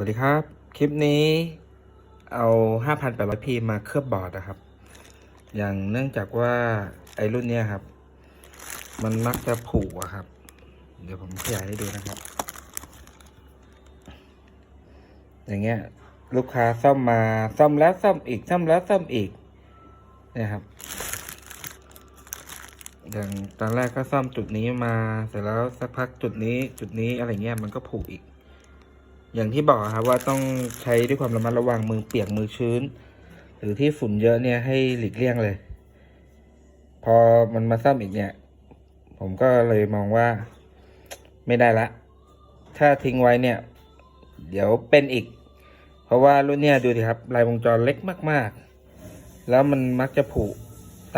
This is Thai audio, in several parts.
วัสดีครับ คลิปนี้เอา 5,800p มาเคลือบบอร์ดนะครับ อย่างเนื่องจากว่าไอรุ่นนี้ครับ มันมักจะผุอะครับ เดี๋ยวผมขยายให้ดูนะครับ อย่างเงี้ยลูกค้าซ่อมมาซ่อมแล้วซ่อมอีกซ่อมแล้วซ่อมอีกเนี่ยครับ อย่างตอนแรกก็ซ่อมจุดนี้มาเสร็จแล้วสักพักจุดนี้จุดนี้อะไรเงี้ยมันก็ผุอีก อย่างที่บอกครับว่าต้องใช้ด้วยความระมัดระวังมือเปียกมือชื้น หรือที่ฝุ่นเยอะเนี่ยให้หลีกเลี่ยงเลย พอมันมาซ่อมอีกเนี่ย ผมก็เลยมองว่าไม่ได้ละ ถ้าทิ้งไว้เนี่ย เดี๋ยวเป็นอีก เพราะว่ารุ่นเนี้ยดูดิครับลายวงจรเล็กมากๆ แล้วมันมักจะผุ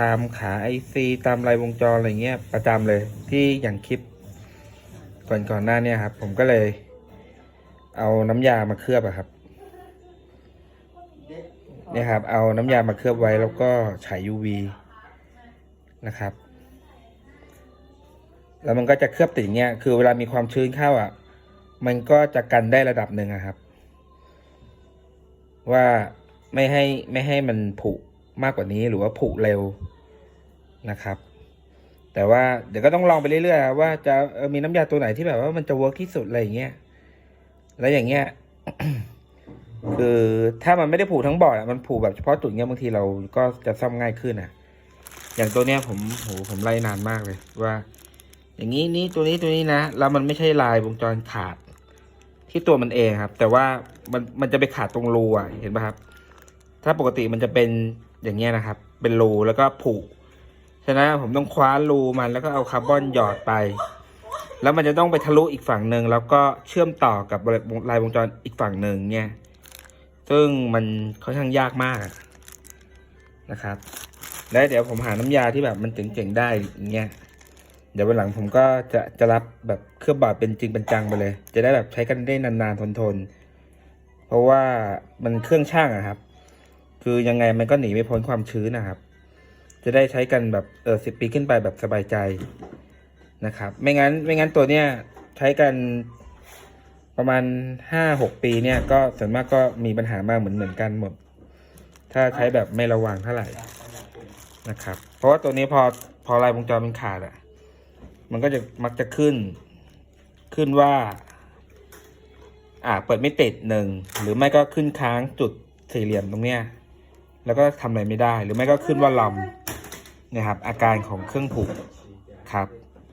ตามขาไอซีตามลายวงจรอะไรเงี้ยประจำเลยที่อย่างคลิปก่อนก่อนหน้าเนี่ยครับ ผมก็เลย เอาน้ำยามาเคลือบอะครับเนี่ยครับ เอาน้ำยามาเคลือบไว้แล้วก็ฉาย UV นะครับ แล้วมันก็จะเคลือบติดอย่างเงี้ย คือเวลามีความชื้นเข้าอะ มันก็จะกันได้ระดับหนึ่งอะครับ ว่าไม่ให้ไม่ให้มันผุมากกว่านี้หรือว่าผุเร็วนะครับ แต่ว่าเดี๋ยวก็ต้องลองไปเรื่อยๆครับว่าจะมีน้ำยาตัวไหนที่แบบว่ามันจะเวิร์กที่สุดอะไรอย่างเงี้ย แล้วอย่างเงี้ยคือถ้ามันไม่ได้ผูกทั้งบอร์ดอะมันผูกแบบเฉพาะจุดเงี้ยบางทีเราก็จะซ่อมง่ายขึ้นอะอย่างตัวเนี้ยผมโหผมไล่นานมากเลยว่า อย่างนี้นี่ตัวนี้ตัวนี้นะแล้วมันไม่ใช่ลายวงจรขาด ที่ตัวมันเองครับ แต่ว่ามันมันจะไปขาดตรงรูอะเห็นป่ะครับ ถ้าปกติมันจะเป็นอย่างเงี้ยนะครับ เป็นรูแล้วก็ผูกฉะนั้นผมต้องคว้ารูมันแล้วก็เอาคาร์บอนหยอดไป แล้วมันจะต้องไปทะลุอีกฝั่งหนึ่งแล้วก็เชื่อมต่อกับลายวงจรอีกฝั่งหนึ่งเนี่ย ซึ่งมันค่อนข้างยากมากนะครับ แล้วเดี๋ยวผมหาน้ำยาที่แบบมันเจ๋งๆได้เงี้ย เดี๋ยววันหลังผมก็จะจะรับแบบเครื่องบอร์ดเป็นจริงเป็นจังไปเลย จะได้แบบใช้กันได้นานๆทนๆ เพราะว่ามันเครื่องช่างอะครับ คือยังไงมันก็หนีไม่พ้นความชื้นนะครับ จะได้ใช้กันแบบเออสิบปีขึ้นไปแบบสบายใจ นะครับ ไม่งั้นไม่งั้นตัวเนี้ยใช้กันประมาณห้าหกปีเนี่ยก็ส่วนมากก็มีปัญหามาเหมือนเหมือนกันหมด ถ้าใช้แบบไม่ระวังเท่าไหร่นะครับ เพราะว่าตัวนี้พอพอลายวงจรมันขาดอะมันก็จะมักจะขึ้น ขึ้นว่า อ่า เปิดไม่ติดหนึ่งหรือไม่ก็ขึ้นค้างจุดสี่เหลี่ยมตรงเนี้ยแล้วก็ทำอะไรไม่ได้ หรือไม่ก็ขึ้นว่าลำนี่ยครับอาการของเครื่องผูกครับ